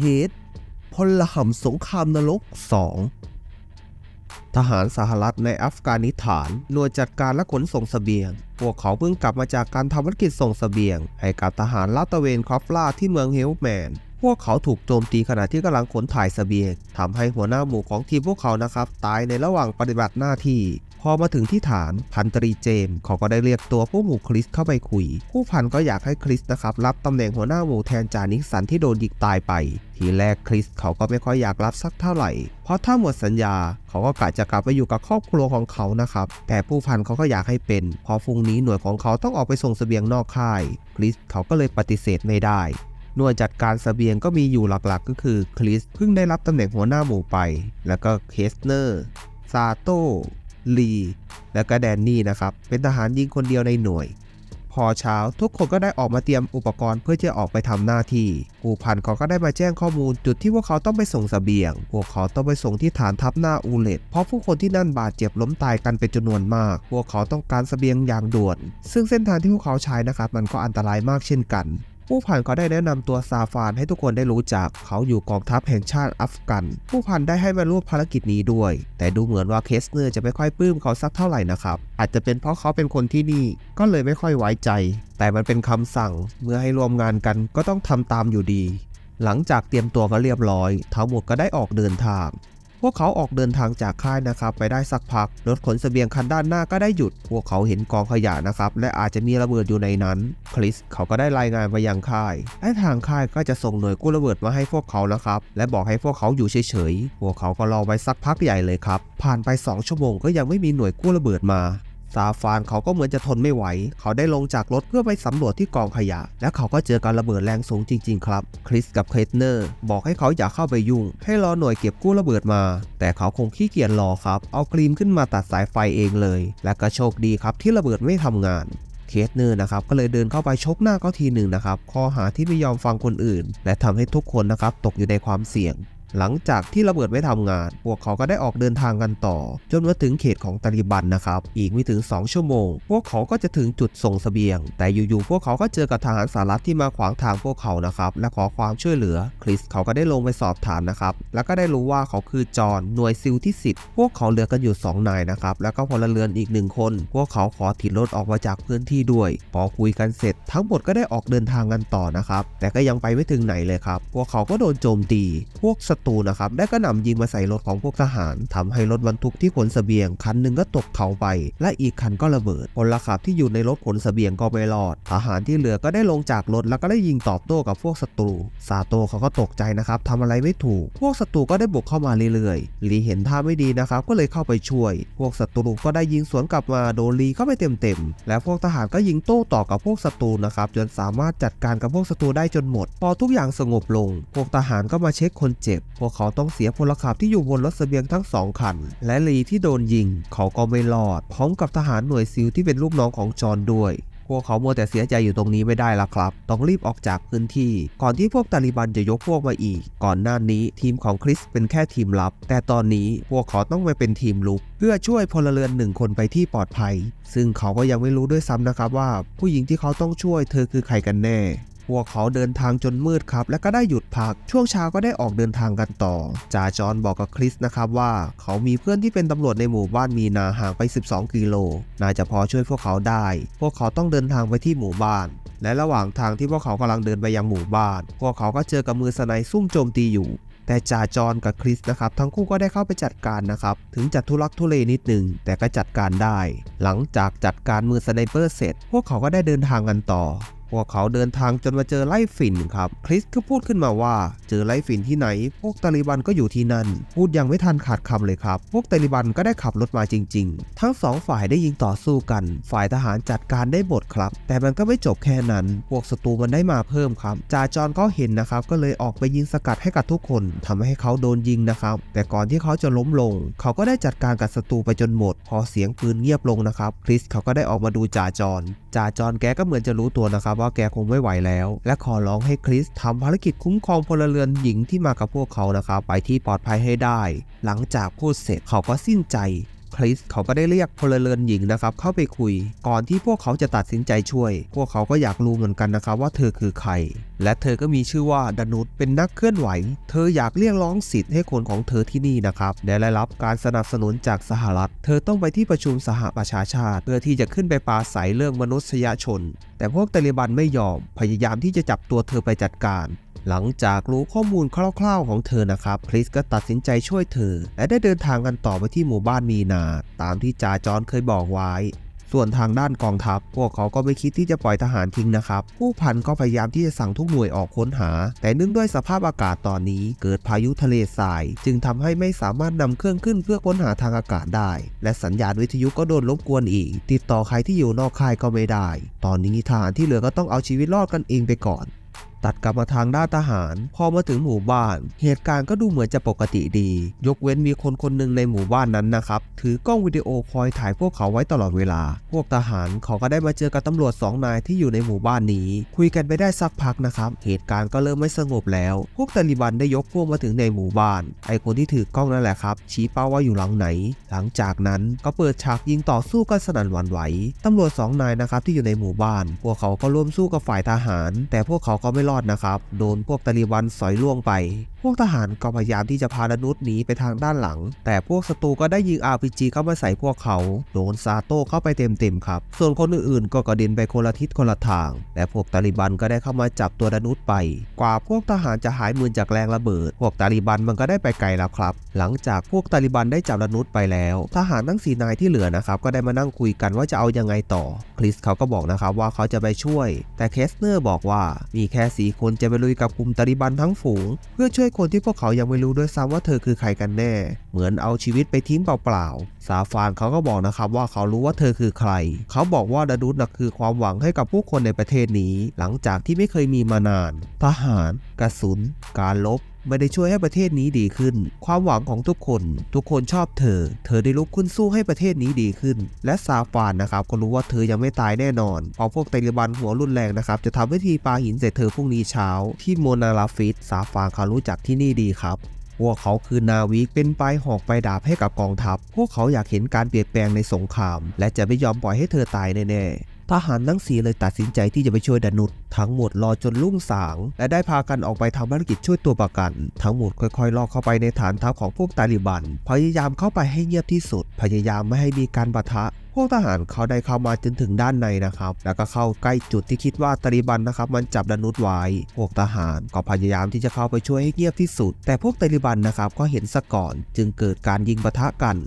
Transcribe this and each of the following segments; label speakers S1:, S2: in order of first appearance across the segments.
S1: เฮดพลหำสงครามนรก 2 ทหารสหรัฐในอัฟกานิสถาน หน่วยจัดการและขนส่งเสบียง พวกเขาเพิ่งกลับมาจากการทำภารกิจส่งเสบียง ให้กับทหารลาดตระเวนคอฟล่าที่เมืองเฮลแมน พวกเขาถูกโจมตีขณะที่กำลังขนถ่ายเสบียงทำให้หัวหน้าหมู่ของทีมพวกเขานะครับ ตายในระหว่างปฏิบัติหน้าที่ พอมาถึงที่ฐานพันตรีเจมส์เขาก็ได้เรียกตัวผู้หมู่คริสเข้าไปคุย ผู้พันก็อยากให้คริสนะครับรับตำแหน่งหัวหน้าหมู่แทนจานิกสันที่โดนยิงตายไป ทีแรกคริสเขาก็ไม่ค่อยอยากรับสักเท่าไหร่ เพราะถ้าหมดสัญญาเขาก็กะจะกลับไปอยู่กับครอบครัวของเขานะครับ แต่ผู้พันเขาก็อยากให้เป็นเพอฟุงนี้หน่วยของเขาต้องออกไปส่งเสบียงนอกค่าย คริสเขาก็เลยปฏิเสธไม่ได้หน่วยจัดการเสบียงก็มีอยู่หลักๆ ก็คือคริสเพิ่งได้รับตำแหน่งหัวหน้าหมู่ไป แล้วก็เคสเนอร์ซาโต ลีและก็แดนนี่นะครับเป็นทหารยิงคนเดียวในหน่วย พอเช้าทุกคนก็ได้ออกมาเตรียมอุปกรณ์เพื่อจะออกไปทำหน้าที่ผู้พันเขาก็ได้มาแจ้งข้อมูลจุดที่พวกเขาต้องไปส่งเสบียง พวกเขาต้องไปส่งที่ฐานทัพหน้าอูเลตเพราะผู้คนที่นั่นบาดเจ็บล้มตายกันเป็นจำนวนมาก พวกเขาต้องการเสบียงอย่างด่วน ซึ่งเส้นทางที่พวกเขาใช้นะครับมันก็อันตรายมากเช่นกัน ผู้พันเขาได้แนะนำตัวซาฟานให้ทุกคนได้รู้จัก เขาอยู่กองทัพแห่งชาติอัฟกัน ผู้พันได้ให้มาร่วมภารกิจนี้ด้วย แต่ดูเหมือนว่าเคสเนอร์จะไม่ค่อยปลื้มเขาสักเท่าไหร่นะครับ อาจจะเป็นเพราะเขาเป็นคนที่นี่ ก็เลยไม่ค่อยไว้ใจ แต่มันเป็นคำสั่ง เมื่อให้ร่วมงานกันก็ต้องทำตามอยู่ดี หลังจากเตรียมตัวกันเรียบร้อยทั้งหมดก็ได้ออกเดินทาง พวกเขาออกเดินทางจากค่ายนะครับไปได้สักพัก รถขนเสบียงคันด้านหน้าก็ได้หยุด พวกเขาเห็นกองขยะนะครับและอาจจะมีระเบิดอยู่ในนั้น คริสเขาก็ได้รายงานไปยังค่ายและทางค่ายก็จะส่งหน่วยกู้ระเบิดมาให้พวกเขานะครับ และบอกให้พวกเขาอยู่เฉยๆ พวกเขาก็รอไว้สักพักใหญ่เลยครับ ผ่านไป 2 ชั่วโมงก็ยังไม่มีหน่วยกู้ระเบิดมา ซาฟานเขาก็เหมือนจะทนไม่ไหว เขาได้ลงจากรถเพื่อไปสำรวจที่กองขยะ และเขาก็เจอการระเบิดแรงสูงจริง ๆ ครับ คริสกับเคทเนอร์บอกให้เขาอย่าเข้าไปยุ่ง ให้รอหน่วยเก็บกู้ระเบิดมา แต่เขาคงขี้เกียจรอครับ เอาครีมขึ้นมาตัดสายไฟเองเลย และก็โชคดีครับที่ระเบิดไม่ทำงานเคสเนอร์นะครับก็เลยเดินเข้าไปชกหน้าเขาทีหนึ่งนะครับข้อหาที่ไม่ยอมฟังคนอื่น และทำให้ทุกคนนะครับตกอยู่ในความเสี่ยง หลังจากที่ระเบิดไม่ทำงาน พวกเขาก็ได้ออกเดินทางกันต่อ จนมาถึงเขตของตาลิบันนะครับ อีกไม่ถึง 2 ชั่วโมง พวกเขาก็จะถึงจุดส่งเสบียง แต่อยู่ๆ พวกเขาก็เจอกับทหารสหรัฐที่มาขวางทางพวกเขานะครับ และขอความช่วยเหลือ คริสเขาก็ได้ลงไปสอบถามนะครับ แล้วก็ได้รู้ว่าเขาคือจอห์นหน่วยซิลที่ 10 พวกเขาเหลือกันอยู่ 2 นายนะครับ แล้วก็พลเรือนอีกหนึ่งคน พวกเขาขอถิดรถออกมาจากพื้นที่ด้วย พอคุยกันเสร็จ ทั้งหมดก็ได้ออกเดินทางกันต่อนะครับ แต่ก็ยังไปไม่ถึงไหนเลยครับ พวกเขาก็โดนโจมตี พวกศัตูนะครับได้กระหน่ำยิงมาใส่รถของพวกทหารทำให้รถบรรทุกที่ขนเสบียงคันหนึ่งก็ตกเขาไป และอีกคันก็ระเบิดพลขับที่อยู่ในรถขนเสบียงก็ไม่รอดทหารที่เหลือก็ได้ลงจากรถแล้วก็ได้ยิงตอบโต้กับพวกศัตรูซาโตเขาก็ตกใจนะครับทำอะไรไม่ถูก พวกศัตรูก็ได้บุกเข้ามาเรื่อยๆลีเห็นท่าไม่ดีนะครับก็เลยเข้าไปช่วย พวกศัตรูก็ได้ยิงสวนกลับมาโดนลีเข้าไปเต็มๆและพวกทหารก็ยิงโต้ต่อกับพวกศัตรูนะครับจนสามารถจัดการกับพวกศัตรูได้จนหมด พอทุกอย่างสงบลง พวกทหารก็มาเช็คคนเจ็บ พวกเขาต้องเสียพลขับที่อยู่บนรถเสบียงทั้งสองคัน และลีที่โดนยิง เขาก็ไม่รอด พร้อมกับทหารหน่วยซิลที่เป็นลูกน้องของจอห์นด้วยพวกเขาโมัวแต่เสียใจอยู่ตรงนี้ไม่ได้ละครับ ต้องรีบออกจากพื้นที่ ก่อนที่พวกตาลิบันจะยกพวกมาอีก ก่อนหน้านี้ทีมของคริสเป็นแค่ทีมลับ แต่ตอนนี้พวกเขาต้องไปเป็นทีมลุก เพื่อช่วยพลเรือนหนึ่งคนไปที่ปลอดภัย ซึ่งเขาก็ยังไม่รู้ด้วยซ้ำนะครับว่า ผู้หญิงที่เขาต้องช่วยเธอคือใครกันแน่ พวกเขาเดินทางจนมืดครับ และก็ได้หยุดพัก ช่วงเช้าก็ได้ออกเดินทางกันต่อจ่าจอนบอกกับคริสนะครับว่าเขามีเพื่อนที่เป็นตำรวจในหมู่บ้านมีนาห่างไป 12 กิโล น่าจะพอช่วยพวกเขาได้ พวกเขาต้องเดินทางไปที่หมู่บ้าน และระหว่างทางที่พวกเขากำลังเดินไปยังหมู่บ้าน พวกเขาก็เจอกับมือสไนซุ่มโจมตีอยู่แต่จ่าจอนกับคริสนะครับทั้งคู่ก็ได้เข้าไปจัดการนะครับ ถึงจัดทุลักทุเลนิดหนึ่งแต่ก็จัดการได้ หลังจากจัดการมือสไนเปอร์เสร็จ พวกเขาก็ได้เดินทางกันต่อ พวกเขาเดินทางจนมาเจอไล่ฝิ่นครับ คริสก็พูดขึ้นมาว่า เจอไล่ฝิ่นที่ไหน พวกตาลิบันก็อยู่ที่นั่น พูดยังไม่ทันขาดคำเลยครับ พวกตาลิบันก็ได้ขับรถมาจริง ๆ ทั้งสองฝ่ายได้ยิงต่อสู้กัน ฝ่ายทหารจัดการได้หมดครับ แต่มันก็ไม่จบแค่นั้น พวกศัตรูมันได้มาเพิ่มครับ จ่าจอนก็เห็นนะครับ ก็เลยออกไปยิงสกัดให้กับทุกคนทำให้เขาโดนยิงนะครับ แต่ก่อนที่เขาจะล้มลง เขาก็ได้จัดการกับศัตรูไปจนหมด พอเสียงปืนเงียบลงนะครับ คริสเขาก็ได้ออกมาดูจ่าจอนจ่าจอนแกก็เหมือนจะรู้ตัวนะครับว่าแกคงไม่ไหวแล้ว และขอร้องให้คริสทำภารกิจคุ้มครองพลเรือนหญิงที่มากับพวกเขานะครับไปที่ปลอดภัยให้ได้ หลังจากพูดเสร็จเขาก็สิ้นใจ คริสเขาก็ได้เรียกพลเรือนหญิงนะครับเข้าไปคุย ก่อนที่พวกเขาจะตัดสินใจช่วย พวกเขาก็อยากรู้เหมือนกันนะครับว่าเธอคือใคร และเธอก็มีชื่อว่าดนุษเป็นนักเคลื่อนไหว เธออยากเรียกร้องสิทธิ์ให้คนของเธอที่นี่นะครับและได้รับการสนับสนุนจากสหรัฐ เธอต้องไปที่ประชุมสหประชาชาติ เพื่อที่จะขึ้นไปปราศัยเรื่องมนุษยชน แต่พวกตาลิบันไม่ยอมพยายามที่จะจับตัวเธอไปจัดการ หลังจากรู้ข้อมูลคร่าวๆของเธอนะครับ คริสก็ตัดสินใจช่วยเธอ และได้เดินทางกันต่อไปที่หมู่บ้านมีนา ตามที่จ่าจอนเคยบอกไว้ ส่วนทางด้านกองทัพ พวกเขาก็ไม่คิดที่จะปล่อยทหารทิ้งนะครับ ผู้พันก็พยายามที่จะสั่งทุกหน่วยออกค้นหา แต่เนื่องด้วยสภาพอากาศตอนนี้ เกิดพายุทะเลทราย จึงทำให้ไม่สามารถนำเครื่องขึ้นเพื่อค้นหาทางอากาศได้ และสัญญาณวิทยุก็โดนรบกวนอีก ติดต่อใครที่อยู่นอกค่ายก็ไม่ได้ ตอนนี้ทหารที่เหลือก็ต้องเอาชีวิตรอดกันเองไปก่อน ตัดกลับมาทางด้านทหาร พอมาถึงหมู่บ้าน เหตุการณ์ก็ดูเหมือนจะปกติดี ยกเว้นมีคนคนหนึ่งในหมู่บ้านนั้นนะครับ ถือกล้องวิดีโอคอยถ่ายพวกเขาไว้ตลอดเวลา พวกทหารเขาก็ได้มาเจอกับตำรวจสองนายที่อยู่ในหมู่บ้านนี้ คุยกันไปได้สักพักนะครับ เหตุการณ์ก็เริ่มไม่สงบแล้ว พวกตาลิบันได้ยกพวกมาถึงในหมู่บ้าน ไอคนที่ถือกล้องนั่นแหละครับ ชี้เป้าว่าอยู่หลังไหน หลังจากนั้นก็เปิดฉากยิงต่อสู้กันสนั่นหวั่นไหวตำรวจสองนายนะครับที่อยู่ในหมู่บ้าน พวกเขาก็ร่วมสู้กับฝ่ายทหาร แต่พวกเขาก็ไม่รอดนะครับ โดนพวกตาลีบันสอยล่วงไปพวกทหารก็พยายามที่จะพาดนุษย์หนีไปทางด้านหลัง แต่พวกศัตรูก็ได้ยิง RPG เข้ามาใส่พวกเขา โดนซาโต้เข้าไปเต็มๆครับ ส่วนคนอื่นๆ ก็กระเด็นไปคนละทิศคนละทาง และพวกตาลิบันก็ได้เข้ามาจับตัวดนุษย์ไป กว่าพวกทหารจะหายมือจากแรงระเบิด พวกตาลิบันมันก็ได้ไปไกลแล้วครับ หลังจากพวกตาลิบันได้จับดนุษย์ไปแล้ว ทหารทั้งสีนายที่เหลือนะครับก็ได้มานั่งคุยกันว่าจะเอายังไงต่อ คริสเขาก็บอกนะครับว่าเขาจะไปช่วย แต่เคสเนอร์บอกว่ามีแค่สีคนจะไปลุยกับกลุ่มตาลิบันทั้งฝูง เพื่อช่วยคนที่พวกเขายังไม่รู้ด้วยซ้ำว่าเธอคือใครกันแน่ เหมือนเอาชีวิตไปทิ้งเปล่าๆ ซาฟานเขาก็บอกนะครับว่าเขารู้ว่าเธอคือใคร เขาบอกว่าดารุตนะคือความหวังให้กับผู้คนในประเทศนี้ หลังจากที่ไม่เคยมีมานาน ทหาร กระสุน การลบ ไม่ได้ช่วยให้ประเทศนี้ดีขึ้น ความหวังของทุกคน ทุกคนชอบเธอ เธอได้ลุกขึ้นสู้ให้ประเทศนี้ดีขึ้น และซาฟานนะครับก็รู้ว่าเธอยังไม่ตายแน่นอนเพราะพวกเตลิบันหัวรุนแรงนะครับจะทำพิธีปาหินใส่เธอพรุ่งนี้เช้า ที่โมนาลาฟิสซาฟานเขารู้จักที่นี่ดีครับพวกเขาคือนาวิกเป็นปลายหอกปลายดาบให้กับกองทัพ พวกเขาอยากเห็นการเปลี่ยนแปลงในสงคราม และจะไม่ยอมปล่อยให้เธอตายแน่ๆ ทหารทั้งสีเลยตัดสินใจที่จะไปช่วยดนุษทั้งหมดรอจนรุ่งสาง และได้พากันออกไปทำภารกิจช่วยตัวประกัน ทั้งหมดค่อยๆลอกเข้าไปในฐานทัพของพวกตาลิบัน พยายามเข้าไปให้เงียบที่สุด พยายามไม่ให้มีการปะทะพวกทหารเขาได้เข้ามาจนถึงด้านในนะครับ แล้วก็เข้าใกล้จุดที่คิดว่าตาลิบันนะครับ มันจับดนุษไว้พวกทหารก็พยายามที่จะเข้าไปช่วยให้เงียบที่สุด แต่พวกตาลิบันนะครับก็เห็นซะก่อน จึงเกิดการยิงปะทะกัน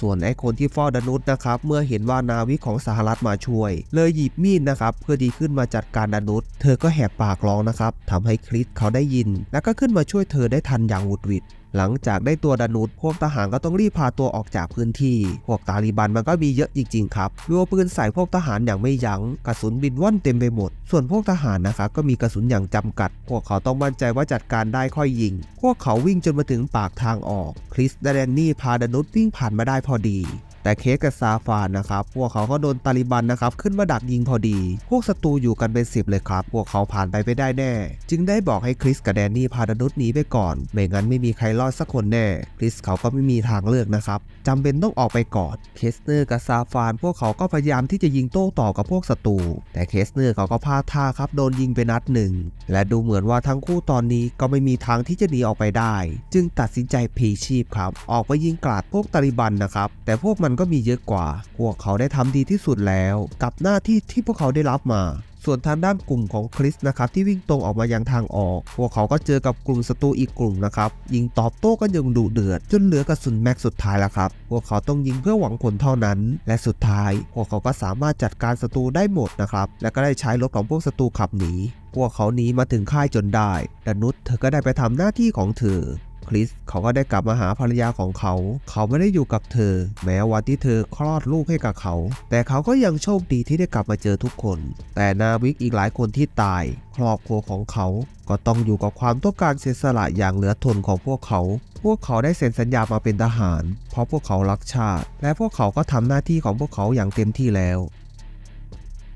S1: ส่วนไอ้คนที่เฝ้าดนุษนะครับเมื่อเห็นว่านาวิกของสหรัฐมาช่วย เลยหยิบมีดนะครับเพื่อดีขึ้นมาจัดการดนุษเธอก็แหบปากร้องนะครับทำให้คริสเขาได้ยิน แล้วก็ขึ้นมาช่วยเธอได้ทันอย่างหวุดหวิด หลังจากได้ตัวดานุษพวกทหารก็ต้องรีบพาตัวออกจากพื้นที่ พวกตาลีบันมันก็มีเยอะจริงๆครับรัวปืนใส่พวกทหารอย่างไม่ยัง้งกระสุนบินว่อนเต็มไปหมด ส่วนพวกทหารนะคะก็มีกระสุนอย่างจำกัด พวกเขาต้องมั่นใจว่าจัดการได้ค่อยยิง พวกเขาวิ่งจนมาถึงปากทางออก คริสและแดนนี่พาดานุษวิ่งผ่านมาได้พอดี แต่เคสกับซาฟานนะครับ พวกเขาก็โดนตาลิบันนะครับ ขึ้นมาดักยิงพอดี พวกศัตรูอยู่กันเป็นสิบเลยครับ พวกเขาผ่านไปไม่ได้แน่ จึงได้บอกให้คริสกับแดนนี่พาดนุษหนีไปก่อน ไม่งั้นไม่มีใครรอดสักคนแน่ คริสเขาก็ไม่มีทางเลือกนะครับจำเป็นต้องออกไปก่อน เคสเนอร์กับซาฟาน พวกเขาก็พยายามที่จะยิงโต้ตอบกับพวกศัตรู แต่เคสเนอร์เขาก็พลาดท่าครับโดนยิงไปนัดหนึ่ง และดูเหมือนว่าทั้งคู่ตอนนี้ก็ไม่มีทางที่จะหนีออกไปได้ จึงตัดสินใจพีชีพครับ ออกไปยิงกราดพวกตาลิบันนะครับ แต่พวกมันก็มีเยอะกว่า พวกเขาได้ทำดีที่สุดแล้ว กับหน้าที่ที่พวกเขาได้รับมา ส่วนทางด้านกลุ่มของคริสนะครับที่วิ่งตรงออกมายังทางออก พวกเขาก็เจอกับกลุ่มศัตรูอีกกลุ่มนะครับยิงตอบโต้กันอย่างดุเดือด จนเหลือกระสุนแม็กสุดท้ายแล้วครับ พวกเขาต้องยิงเพื่อหวังผลเท่านั้น และสุดท้าย พวกเขาก็สามารถจัดการศัตรูได้หมดนะครับและก็ได้ใช้รถของพวกศัตรูขับหนีพวกเขาหนีมาถึงค่ายจนได้ดนุษเธอก็ได้ไปทำหน้าที่ของเธอ คริสเขาก็ได้กลับมาหาภรรยาของเขา เขาไม่ได้อยู่กับเธอ แม้วันที่เธอคลอดลูกให้กับเขา แต่เขาก็ยังโชคดีที่ได้กลับมาเจอทุกคน แต่นาวิกอีกหลายคนที่ตาย ครอบครัวของเขา ก็ต้องอยู่กับความต้องการเสียสละอย่างเหลือทนของพวกเขา พวกเขาได้เซ็นสัญญามาเป็นทหาร เพราะพวกเขารักชาติ และพวกเขาก็ทำหน้าที่ของพวกเขาอย่างเต็มที่แล้ว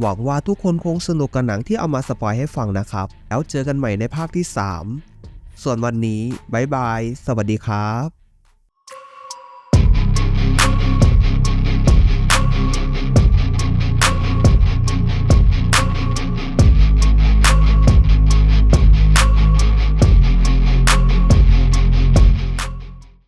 S1: หวังว่าทุกคนคงสนุกกับหนังที่เอามาสปอยให้ฟังนะครับ แล้วเจอกันใหม่ในภาคที่ 3 ส่วนวันนี้บายบาย สวัสดีครับ